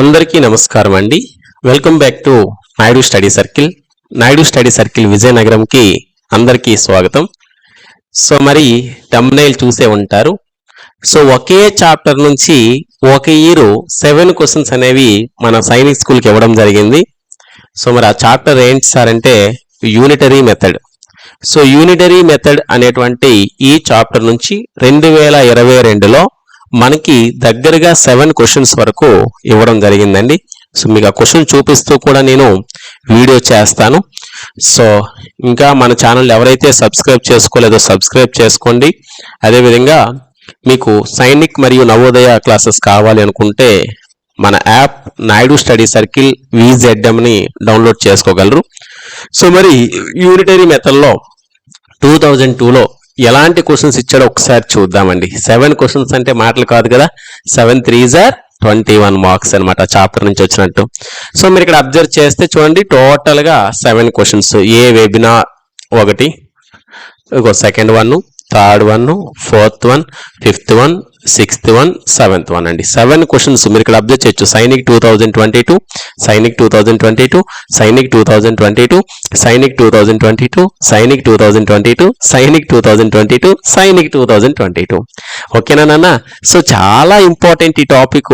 అందరికీ నమస్కారం అండి. Welcome back to Naidu study circle Naidu study circle విజయనగరంకి అందరికీ స్వాగతం. సో మరి తమ్నైల్ చూసే ఉంటారు. సో ఒకే చాప్టర్ నుంచి ఒక ఇయర్ సెవెన్ క్వశ్చన్స్ అనేవి మన సైనిక్ స్కూల్కి ఇవ్వడం జరిగింది. సో మరి ఆ చాప్టర్ ఏంటి సార్ అంటే unitary method so unitary method అనేటువంటి ఈ చాప్టర్ నుంచి రెండు వేల ఇరవై రెండులో మనకి దగ్గరగా సెవెన్ క్వశ్చన్స్ వరకు ఇవ్వడం జరిగిందండి. సో మీకు ఆ క్వశ్చన్ చూపిస్తూ కూడా నేను వీడియో చేస్తాను. సో ఇంకా మన ఛానల్ ఎవరైతే సబ్స్క్రైబ్ చేసుకోలేదో సబ్స్క్రైబ్ చేసుకోండి. అదేవిధంగా మీకు సైనిక్ మరియు నవోదయ క్లాసెస్ కావాలి అనుకుంటే మన యాప్ నాయుడు స్టడీ సర్కిల్ విజెడ్ఎంని డౌన్లోడ్ చేసుకోగలరు. సో మరి యూనిటరీ మెథడ్లో టూ థౌజండ్ టూలో ఎలాంటి క్వశ్చన్స్ ఇచ్చాడో ఒకసారి చూద్దామండి. సెవెన్ క్వశ్చన్స్ అంటే మాటలు కాదు కదా? Seven three or twenty one marks అనమాట చాప్టర్ నుంచి వచ్చినట్టు. సో మీరు ఇక్కడ అబ్జర్వ్ చేస్తే చూడండి టోటల్గా సెవెన్ క్వశ్చన్స్ ఏ వెబినార్ ఒకటి second one third one fourth one fifth one sixth one seventh one అండి. సెవెన్ క్వశ్చన్స్ మీరు ఇక్కడ అబ్జర్వ్ చేయొచ్చు. Sainik two thousand twenty two Sainik two thousand twenty two Sainik two thousand twenty two Sainik two thousand twenty two Sainik two thousand twenty two Sainik two thousand twenty two Sainik two thousand twenty two. ఓకేనా నాన్న? So చాలా important ఈ topic.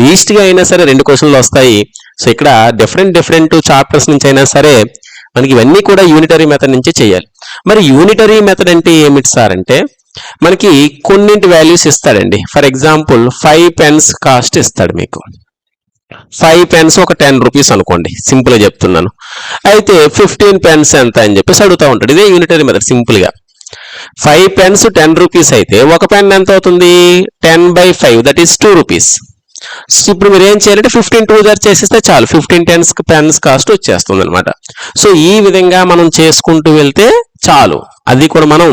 లీస్ట్గా అయినా సరే రెండు క్వశ్చన్లు వస్తాయి. So ఇక్కడ డిఫరెంట్ డిఫరెంట్ చాప్టర్స్ నుంచి అయినా సరే మనకి ఇవన్నీ కూడా యూనిటరీ మెథడ్ నుంచే చేయాలి. మరి యూనిటరీ మెథడ్ అంటే ఏమిటి సార్ అంటే మనకి కొన్నింటి వాల్యూస్ ఇస్తాడండి. For example five pens cost ఇస్తాడు మీకు. ఫైవ్ పెన్స్ ఒక టెన్ రూపీస్ అనుకోండి. సింపుల్గా చెప్తున్నాను. అయితే ఫిఫ్టీన్ పెన్స్ ఎంత అని చెప్పేసి అడుగుతూ ఉంటాడు. ఇదే యూనిటరీ మెథడ్ సింపుల్గా ఫైవ్ పెన్స్ టెన్ రూపీస్ అయితే ఒక పెన్ ఎంత అవుతుంది? Ten by five that is two rupees ఇప్పుడు మీరు ఏం చేయాలంటే ఫిఫ్టీన్ టూ జర్ చేసేస్తే చాలు. ఫిఫ్టీన్ టెన్స్ పెన్స్ కాస్ట్ వచ్చేస్తుంది అనమాట సో ఈ విధంగా మనం చేసుకుంటూ వెళ్తే చాలు. అది కూడా మనం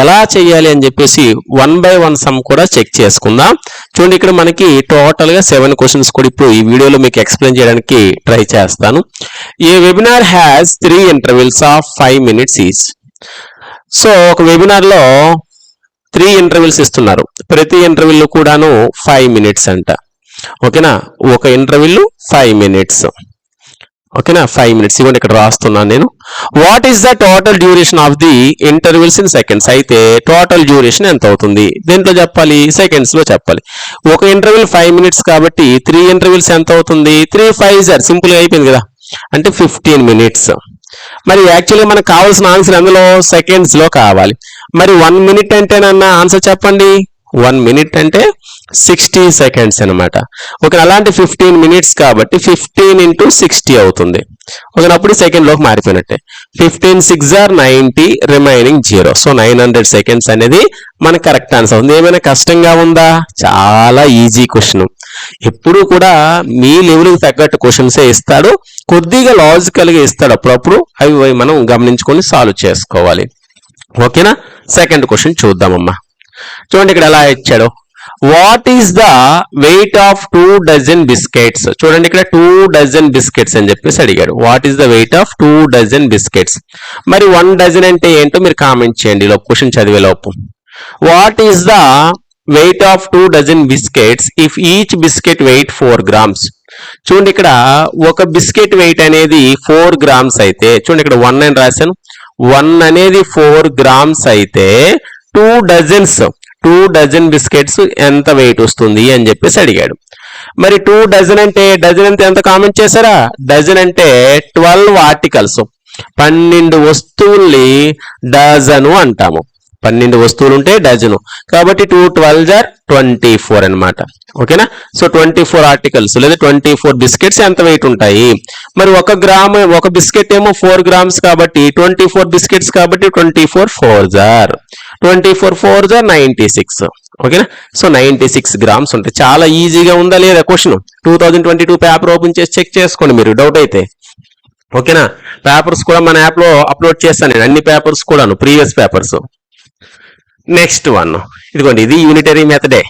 ఎలా చేయాలి అని చెప్పేసి వన్ బై వన్ సమ్ కూడా చెక్ చేసుకుందాం. చూడండి ఇక్కడ మనకి టోటల్గా సెవెన్ క్వశ్చన్స్ కూడా ఇప్పుడు ఈ వీడియోలో మీకు ఎక్స్ప్లెయిన్ చేయడానికి ట్రై చేస్తాను. A webinar has three intervals of five minutes each so ఒక వెబినార్లో త్రీ ఇంటర్వెల్స్ ఇస్తున్నారు. ప్రతి ఇంటర్వెల్ కూడాను ఫైవ్ మినిట్స్ అంట. ఓకేనా? ఒక ఇంటర్వ్యూలు ఫైవ్ మినిట్స్ ఓకేనా? ఫైవ్ మినిట్స్ ఇవ్వండి ఇక్కడ రాస్తున్నాను నేను. What is the total duration of the intervals in seconds అయితే టోటల్ డ్యూరేషన్ ఎంత అవుతుంది? దేంట్లో చెప్పాలి? సెకండ్స్లో చెప్పాలి. ఒక ఇంటర్వెల్ ఫైవ్ మినిట్స్ కాబట్టి త్రీ ఇంటర్వెల్స్ ఎంత అవుతుంది? త్రీ ఫైవ్ సార్ సింపుల్గా అయిపోయింది కదా. అంటే ఫిఫ్టీన్ మినిట్స్ మరి యాక్చువల్లీ మనకు కావాల్సిన ఆన్సర్ అందులో సెకండ్స్లో కావాలి. మరి వన్ మినిట్ అంటేనన్నా ఆన్సర్ చెప్పండి. వన్ మినిట్ అంటే సిక్స్టీ సెకండ్స్ అనమాట ఒక అలాంటి ఫిఫ్టీన్ మినిట్స్ కాబట్టి ఫిఫ్టీన్ ఇంటూ సిక్స్టీ అవుతుంది. ఒకనప్పుడు సెకండ్లోకి మారిపోయినట్టే. Fifteen six are ninety remaining zero so nine hundred seconds అనేది మనకు కరెక్ట్ ఆన్సర్ అవుతుంది ఏమైనా కష్టంగా ఉందా? చాలా ఈజీ క్వశ్చన్ ఎప్పుడు కూడా మీ లెవెల్కి తగ్గట్టు క్వశ్చన్సే ఇస్తాడు. కొద్దిగా లాజికల్గా ఇస్తాడు అప్పుడప్పుడు. అవి మనం గమనించుకొని సాల్వ్ చేసుకోవాలి. ఓకేనా సెకండ్ క్వశ్చన్ చూద్దామమ్మా. చూడండి ఇక్కడ ఎలా ఇచ్చాడు. What is the weight of two dozen biscuits చూడండి ఇక్కడ టూ డజన్ బిస్కెట్స్ అని చెప్పేసి అడిగాడు. What is the weight of two dozen biscuits మరి వన్ డజన్ అంటే ఏంటో మీరు కామెంట్ చేయండి లోపు క్వశ్చన్ చదివే లోపు. What is the weight of two dozen biscuits if each biscuit weight four grams చూడండి ఇక్కడ ఒక బిస్కెట్ వెయిట్ అనేది ఫోర్ గ్రామ్స్ అయితే చూడండి ఇక్కడ వన్ అని రాశాను. వన్ అనేది ఫోర్ గ్రామ్స్ అయితే two dozens two dozen biscuits ఎంత వెయిట్ వస్తుంది అని చెప్పేసి అడిగాడు. మరి టూ డజన్ అంటే డజన్ అంటే ఎంత కామెంట్ చేశారా? డజన్ అంటే ట్వెల్వ్ ఆర్టికల్స్ పన్నెండు వస్తువుల్ని డజను అంటాము. పన్నెండు వస్తువులు ఉంటే డజను. కాబట్టి two twelve are twenty four అనమాట ఓకేనా? సో ట్వంటీ ఫోర్ ఆర్టికల్స్ లేదా ట్వంటీ ఫోర్ బిస్కెట్స్ ఎంత వెయిట్ ఉంటాయి? మరి ఒక గ్రామ్ ఒక బిస్కెట్ ఏమో ఫోర్ గ్రామ్స్ కాబట్టి ట్వంటీ ఫోర్ బిస్కెట్స్ కాబట్టి twenty four four are twenty four four are ninety six ఓకేనా సో నైంటీ సిక్స్ గ్రామ్స్ ఉంటాయి చాలా ఈజీగా ఉందా లేదా question two thousand twenty two paper open చేసి చెక్ చేసుకోండి మీరు. డౌట్ అయితే. ఓకేనా పేపర్స్ కూడా మన యాప్లో అప్లోడ్ చేస్తాను నేను. అన్ని పేపర్స్ కూడాను ప్రీవియస్ పేపర్స్ నెక్స్ట్ వన్ ఇదిగోండి ఇది unitary మెథడే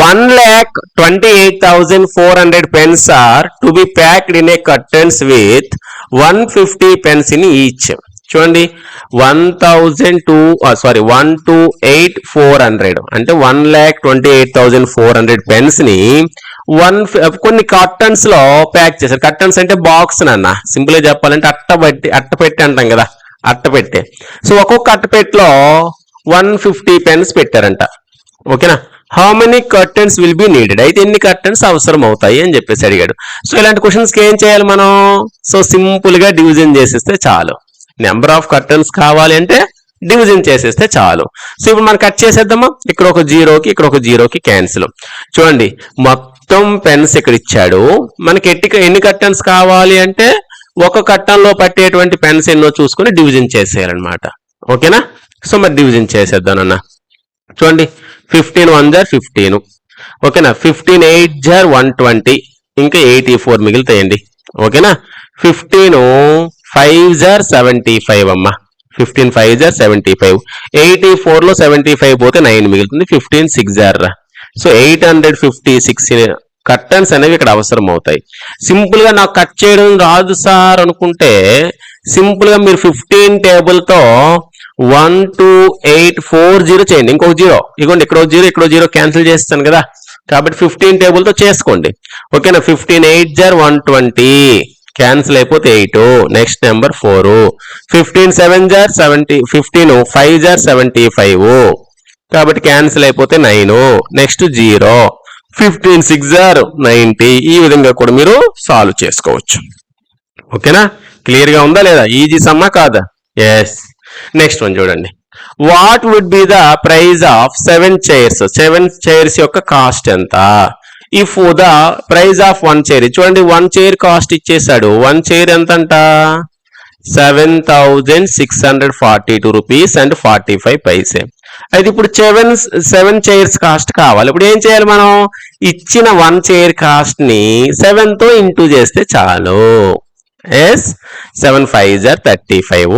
one lakh twenty eight thousand four hundred pens are to be packed in a cartons with one fifty pens in each చూడండి one thousand two sorry one two eight four hundred అంటే one lakh twenty eight thousand four hundred పెన్స్ని one uh, కొన్ని కర్టన్స్లో pack చేశారు. Cartons అంటే box నాన్న. సింపుల్గా చెప్పాలంటే అట్ట బట్టి అట్ట పెట్టి అంటాం కదా. అట్ట పెట్టే. సో ఒక్కొక్క అట్టపెట్టిలో వన్ ఫిఫ్టీ పెన్స్ పెట్టారంట. ఓకేనా? How many cartons will be needed అయితే ఎన్ని కర్టన్స్ అవసరం అవుతాయి అని చెప్పేసి అడిగాడు. సో ఇలాంటి క్వశ్చన్స్కి ఏం చేయాలి మనం? సో సింపుల్గా డివిజన్ చేసేస్తే చాలు. నెంబర్ ఆఫ్ కర్టన్స్ కావాలి అంటే డివిజన్ చేసేస్తే చాలు. సో ఇప్పుడు మనం కట్ చేసేద్దామా? ఇక్కడ ఒక జీరోకి ఇక్కడ ఒక జీరోకి క్యాన్సిల్ చూడండి మొత్తం పెన్స్ ఇక్కడ ఇచ్చాడు. మనకి ఎట్టి ఎన్ని కర్టన్స్ కావాలి అంటే ఒక కట్టంలో పట్టేటువంటి పెన్స్ ఎన్నో చూసుకుని డివిజన్ చేసేయాలన్నమాట. ఓకేనా? సో మరి డివిజన్ చేసేద్దాం అన్న. చూడండి ఫిఫ్టీన్ వన్ జార్ ఫిఫ్టీన్ ఓకేనా? Fifteen eight are one twenty ఇంకా ఎయిటీ ఫోర్ మిగులుతాయండి. ఓకేనా? Fifteen five are seventy five అమ్మా. Fifteen five are seventy five eighty ఫోర్లో సెవెంటీ ఫైవ్ పోతే నైన్ మిగులుతుంది. Fifteen six జార్రా so eight hundred fifty six cartons అనేవి ఇక్కడ అవసరం అవుతాయి సింపుల్గా నాకు కట్ చేయడం రాదు సార్ అనుకుంటే సింపుల్గా మీరు fifteen టేబుల్తో one two eight four zero చేయండి. ఇంకొక జీరో ఇగోండి ఇక్కడ జీరో ఇక్కడ జీరో క్యాన్సిల్ చేస్తాను కదా. కాబట్టి ఫిఫ్టీన్ టేబుల్తో చేసుకోండి. ఓకేనా? Fifteen eight are one twenty cancel అయిపోతే eight next number four fifteen seven are seventy fifteen five are seventy five కాబట్టి క్యాన్సిల్ అయిపోతే nine next zero fifteen six are ninety ఈ విధంగా కూడా మీరు సాల్వ్ చేసుకోవచ్చు. ఓకేనా? క్లియర్గా ఉందా లేదా? ఈజీ సమ్మా కాదా? ఎస్ నెక్స్ట్ వన్ చూడండి. What would be the price of seven chairs seven chairs యొక్క కాస్ట్ ఎంత? If the price of one chair చూడండి వన్ చైర్ కాస్ట్ ఇచ్చేసాడు. వన్ చైర్ ఎంత అంట seven thousand six hundred forty two rupees and forty five paise అయితే ఇప్పుడు seven seven chairs cost కావాలి. ఇప్పుడు ఏం చేయాలి మనం? ఇచ్చిన వన్ చైర్ కాస్ట్ని సెవెన్తో ఇంటూ చేస్తే చాలు. Yes seven five are thirty five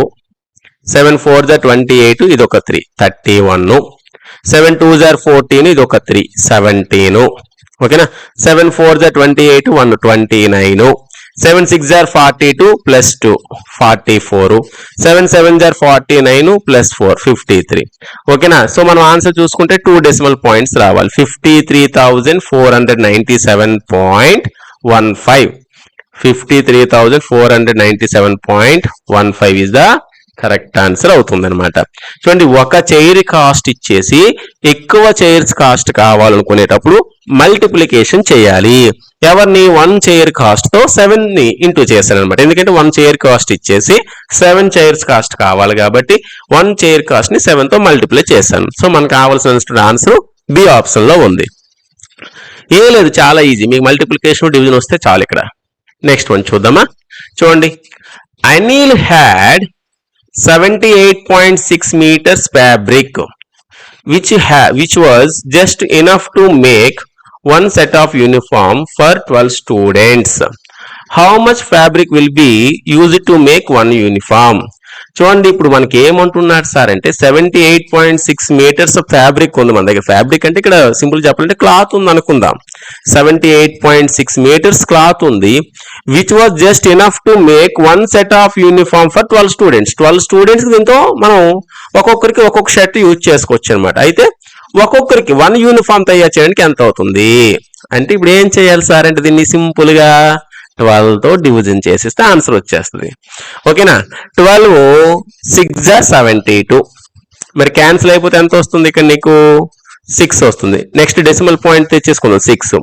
seven four are twenty eight ఇది ఒక three thirty one seven two are fourteen ఇది ఒక త్రీ సెవెంటీన్ ఓకేనా? Seven four are twenty eight one twenty nine seven six are forty two plus two forty four seven seven are forty nine plus four fifty three ఓకేనా? So మనం answer చూసుకుంటే two decimal points రావాలి. Fifty three thousand four hundred ninety seven point one five fifty three thousand four hundred ninety seven point one five is the correct answer అవుతుంది అనమాట చూడండి ఒక chair cost ఇచ్చేసి ఎక్కువ chairs cost కావాలనుకునేటప్పుడు multiplication చేయాలి. ఎవరిని one chair కాస్ట్తో సెవెన్ని ఇంటూ చేశాను అనమాట ఎందుకంటే వన్ చైర్ కాస్ట్ ఇచ్చేసి సెవెన్ చైర్స్ కాస్ట్ కావాలి కాబట్టి వన్ చైర్ కాస్ట్ని సెవెన్తో మల్టిప్లై చేశాను. సో మనకు కావాల్సిన ఆన్సర్ బి ఆప్షన్లో ఉంది. ఏ లేదు చాలా ఈజీ మీకు మల్టిప్లికేషన్ డివిజన్ వస్తే చాలు ఇక్కడ. నెక్స్ట్ వన్ చూద్దామా? చూడండి. Anil had 78.6 meters fabric which which was just enough to make one set of uniform for 12 students. How much fabric will be used to make one uniform? చూడండి ఇప్పుడు మనకి ఏమంటున్నాడు sir అంటే seventy eight point six metres fabric ఉంది మన దగ్గర. Fabric అంటే ఇక్కడ సింపుల్ చెప్పాలంటే క్లాత్ ఉంది అనుకుందాం. Seventy eight point six metres cloth ఉంది which was just enough to make one set of uniform for twelve students twelve students దీంతో మనం ఒక్కొక్కరికి ఒక్కొక్క షర్ట్ యూజ్ చేసుకోవచ్చు అనమాట అయితే ఒక్కొక్కరికి వన్ యూనిఫామ్ తయారు చేయడానికి ఎంత అవుతుంది? అంటే ఇప్పుడు ఏం చేయాలి సార్? అంటే దీన్ని సింపుల్ ట్వెల్వ్తో డివిజన్ చేసేస్తే ఆన్సర్ వచ్చేస్తుంది. ఓకేనా? Twelve six are seventy two మరి క్యాన్సిల్ అయిపోతే ఎంత వస్తుంది ఇక్కడ నీకు? సిక్స్ వస్తుంది. నెక్స్ట్ డెసిమల్ పాయింట్ తెచ్చేసుకుందాం సిక్స్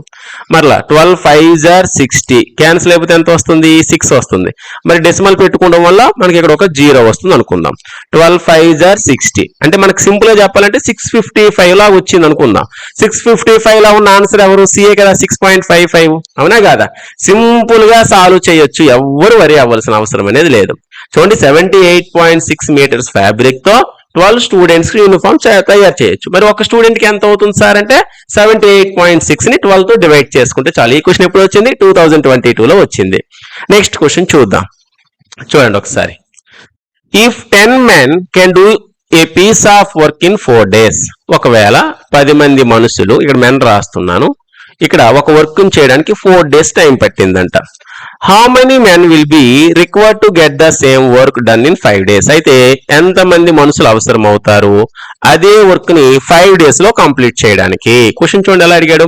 మరలా twelve five are sixty cancel అయిపోతే ఎంత వస్తుంది? సిక్స్ వస్తుంది. మరి డెసిమల్ పెట్టుకోవడం వల్ల మనకి ఇక్కడ ఒక జీరో వస్తుంది అనుకుందాం. ట్వెల్వ్ ఫైవ్ జార్ సిక్స్టీ అంటే మనకి సింపుల్గా చెప్పాలంటే సిక్స్ ఫిఫ్టీ ఫైవ్ లా వచ్చింది అనుకుందాం. సిక్స్ ఫిఫ్టీ ఫైవ్ లా ఉన్న ఆన్సర్ ఎవరు? సిఏ కదా సిక్స్ పాయింట్ ఫైవ్ ఫైవ్ అవునా కాదా? సింపుల్గా సాల్వ్ చేయొచ్చు. ఎవ్వరు వరి అవ్వాల్సిన అవసరం అనేది లేదు. చూడండి seventy eight point six metres ఫ్యాబ్రిక్తో twelve స్టూడెంట్స్కి యూనిఫామ్ తయారు చేయొచ్చు. మరి ఒక స్టూడెంట్కి ఎంత అవుతుంది సార్ అంటే సెవెంటీ ఎయిట్ పాయింట్ సిక్స్ని ట్వెల్వ్తో డివైడ్ చేసుకుంటే చాలు. ఈ క్వశ్చన్ ఎప్పుడు వచ్చింది? టూ థౌజండ్ ట్వంటీ లో వచ్చింది. నెక్స్ట్ క్వశ్చన్ చూద్దాం. చూడండి ఒకసారి. If ten men can do a piece of work in four days ఒకవేళ పది మంది మనుషులు ఇక్కడ మెన్ రాస్తున్నాను. ఇక్కడ ఒక వర్క్ చేయడానికి four days time పట్టిందంట. How many men will be required to get the same work done in five days అయితే ఎంత మంది మనుషులు అవసరం అవుతారు అదే వర్క్ని ఫైవ్ డేస్లో కంప్లీట్ చేయడానికి. క్వశ్చన్ చూడండి ఎలా అడిగాడు?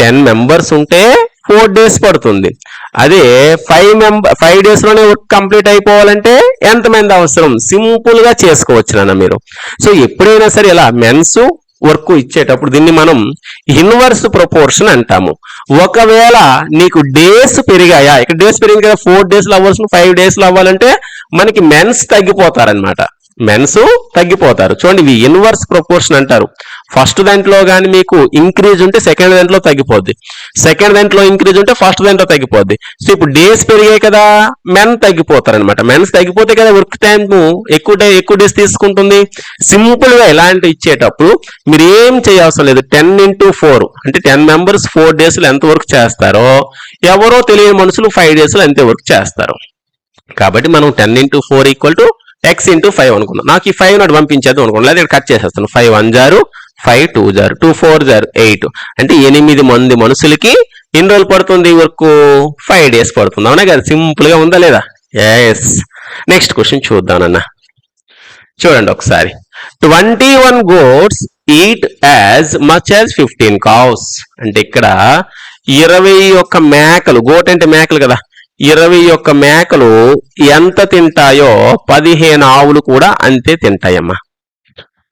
టెన్ మెంబర్స్ ఉంటే ఫోర్ డేస్ పడుతుంది. అదే ఫైవ్ మెంబర్ ఫైవ్ డేస్లోనే వర్క్ కంప్లీట్ అయిపోవాలంటే ఎంతమంది అవసరం? సింపుల్గా చేసుకోవచ్చు నాన్న మీరు. సో ఎప్పుడైనా సరే ఇలా మెన్స్ వర్క్ ఇచ్చేటప్పుడు దీన్ని మనం ఇన్వర్స్ ప్రపోర్షన్ అంటాము. ఒకవేళ నీకు డేస్ పెరిగాయా? ఇక్కడ డేస్ పెరిగింది కదా ఫోర్ డేస్ అవ్వాల్సిన ఫైవ్ డేస్లో అవ్వాలంటే మనకి మెన్స్ తగ్గిపోతారనమాట మెన్స్ తగ్గిపోతారు. చూడండి ఇవి ఇన్వర్స్ ప్రపోర్షన్ అంటారు. ఫస్ట్ దాంట్లో కానీ మీకు ఇంక్రీజ్ ఉంటే సెకండ్ దాంట్లో తగ్గిపోద్ది. సెకండ్ దాంట్లో ఇంక్రీజ్ ఉంటే ఫస్ట్ దాంట్లో తగ్గిపోద్ది. సో ఇప్పుడు డేస్ పెరిగాయి కదా మెన్ తగ్గిపోతారు అనమాట మెన్స్ తగ్గిపోతే కదా వర్క్ టైం ఎక్కువ డే ఎక్కువ డేస్ తీసుకుంటుంది. సింపుల్గా ఇలాంటి ఇచ్చేటప్పుడు మీరు ఏం చేయవసరం లేదు. టెన్ ఇంటూ ఫోర్ అంటే టెన్ మెంబర్స్ ఫోర్ డేస్లో ఎంత వర్క్ చేస్తారో ఎవరో తెలియని మనుషులు ఫైవ్ డేస్లో అంతే వర్క్ చేస్తారు. కాబట్టి మనం ten into four equal to x into five అనుకున్నాను నాకు ఈ ఫైవ్ నాట్ పంపించేద్దాం అనుకున్నాను లేదా కట్ చేసేస్తాను. Five one are five two are two four are eight అంటే ఎనిమిది మంది మనుషులకి ఎన్ని రోజులు పడుతుంది వరకు ఫైవ్ డేస్ పడుతుంది. అవునా కదా? సింపుల్గా ఉందా లేదా? ఎస్ నెక్స్ట్ క్వశ్చన్ చూద్దామన్న చూడండి ఒకసారి. Twenty one goats eat as much as fifteen cows అంటే ఇక్కడ ఇరవై ఒక్క మేకలు గోట్ అంటే మేకలు కదా? ఇరవై ఒక్క మేకలు ఎంత తింటాయో పదిహేను ఆవులు కూడా అంతే తింటాయమ్మా.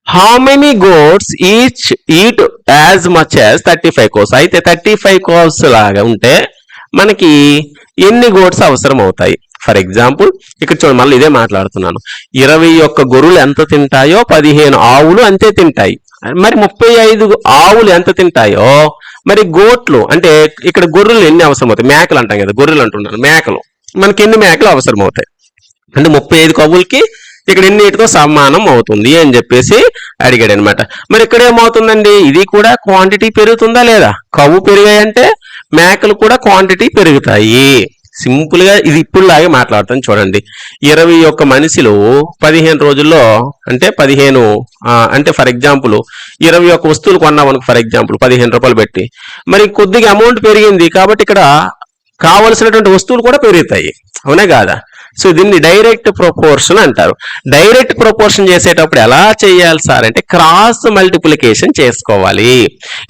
How many goats each eat as much as thirty five cows అయితే థర్టీ ఫైవ్ కోర్స్ లాగా ఉంటే మనకి ఎన్ని గోడ్స్ అవసరం అవుతాయి ఫర్ ఎగ్జాంపుల్ ఇక్కడ చూడండి మళ్ళీ ఇదే మాట్లాడుతున్నాను. ఇరవై ఒక్క గొర్రెలు ఎంత తింటాయో పదిహేను ఆవులు అంతే తింటాయి. మరి ముప్పై ఐదు ఆవులు ఎంత తింటాయో మరి గోట్లు అంటే ఇక్కడ గొర్రెలు ఎన్ని అవసరం అవుతాయి? మేకలు అంటాం కదా గొర్రెలు అంటున్నారు మేకలు. మనకి ఎన్ని మేకలు అవసరం అవుతాయి? అంటే ముప్పై ఐదు కవులకి ఇక్కడ ఎన్నిటితో సమానం అవుతుంది అని చెప్పేసి అడిగాడు అనమాట మరి ఇక్కడ ఏమవుతుందండి? ఇది కూడా క్వాంటిటీ పెరుగుతుందా లేదా? కవ్వు పెరిగాయంటే మేకలు కూడా క్వాంటిటీ పెరుగుతాయి. సింపుల్గా ఇది ఇప్పుడు లాగే మాట్లాడతాను చూడండి. ఇరవై ఒక్క మనిషిలు పదిహేను రోజుల్లో అంటే పదిహేను అంటే ఫర్ ఎగ్జాంపుల్ ఇరవై ఒక్క వస్తువులు కొన్నాం అనుకో ఫర్ ఎగ్జాంపుల్ పదిహేను రూపాయలు పెట్టి. మరి కొద్దిగా అమౌంట్ పెరిగింది కాబట్టి ఇక్కడ కావలసినటువంటి వస్తువులు కూడా పెరుగుతాయి. అవునా కాదా? సో దీన్ని డైరెక్ట్ ప్రొపోర్షన్ అంటారు. డైరెక్ట్ ప్రొపోర్షన్ చేసేటప్పుడు ఎలా చేయాలి సార్ అంటే క్రాస్ మల్టిప్లికేషన్ చేసుకోవాలి.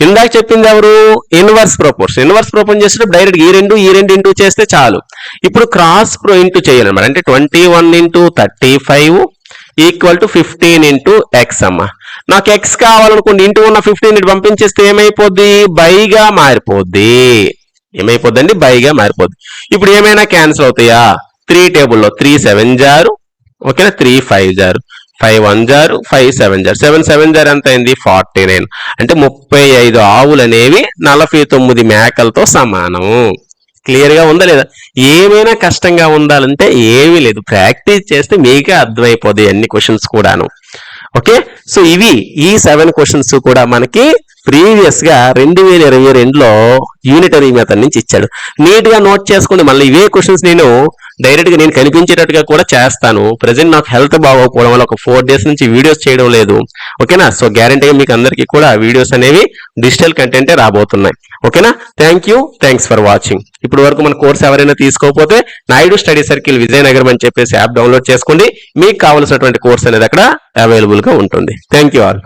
ఇందాక చెప్పింది ఎవరు? Inverse proportion. ఇన్వర్స్ ప్రొపోర్షన్ చేసేటప్పుడు డైరెక్ట్ ఈ రెండు ఈ రెండు ఇంటూ చేస్తే చాలు. ఇప్పుడు క్రాస్ ప్రో ఇంటూ చేయాలన్నమాట అంటే twenty one into thirty five equal to fifteen into X అమ్మ. నాకు ఎక్స్ కావాలనుకోండి ఇంటూ ఉన్న ఫిఫ్టీన్ ఇటు పంపించేస్తే ఏమైపోద్ది? బైగా మారిపోద్ది. ఏమైపోద్దండి? బైగా మారిపోద్ది. ఇప్పుడు ఏమైనా క్యాన్సిల్ అవుతాయా? త్రీ టేబుల్లో త్రీ సెవెన్ జారు ఓకేనా? Three five are. Five one are five seven are. Seven seven are ఎంత అయింది? Forty nine. అంటే ముప్పై ఐదు ఆవులు అనేవి నలభై తొమ్మిది మేకలతో సమానం క్లియర్గా ఉందా లేదా? ఏమైనా కష్టంగా ఉండాలంటే ఏమీ లేదు. ప్రాక్టీస్ చేస్తే మీకే అర్థమైపోతాయి అన్ని క్వశ్చన్స్ కూడాను. ఓకే? సో ఇవి ఈ సెవెన్ క్వశ్చన్స్ కూడా మనకి ప్రీవియస్గా రెండు వేల ఇరవై రెండులో యూనిటరీ మెథడ్ నుంచి ఇచ్చాడు. నీట్గా నోట్ చేసుకోండి. మళ్ళీ ఇవే క్వశ్చన్స్ నేను డైరెక్ట్గా నేను కనిపించేటట్టుగా కూడా చేస్తాను. ప్రజెంట్ నాకు హెల్త్ బాగోకపోవడం వల్ల ఒక ఫోర్ డేస్ నుంచి వీడియోస్ చేయడం లేదు. ఓకేనా? సో గ్యారంటీగా మీకు అందరికీ కూడా వీడియోస్ అనేవి డిజిటల్ కంటెంటే రాబోతున్నాయి. ఓకేనా? Thank you thanks for watching ఇప్పుడు వరకు మన కోర్స్ ఎవరైనా తీసుకోకపోతే నాయుడు స్టడీ సర్కిల్ విజయనగరం అని చెప్పేసి యాప్ డౌన్లోడ్ చేసుకోండి. మీకు కావాల్సినటువంటి కోర్స్ అనేది అక్కడ అవైలబుల్గా ఉంటుంది. Thank you all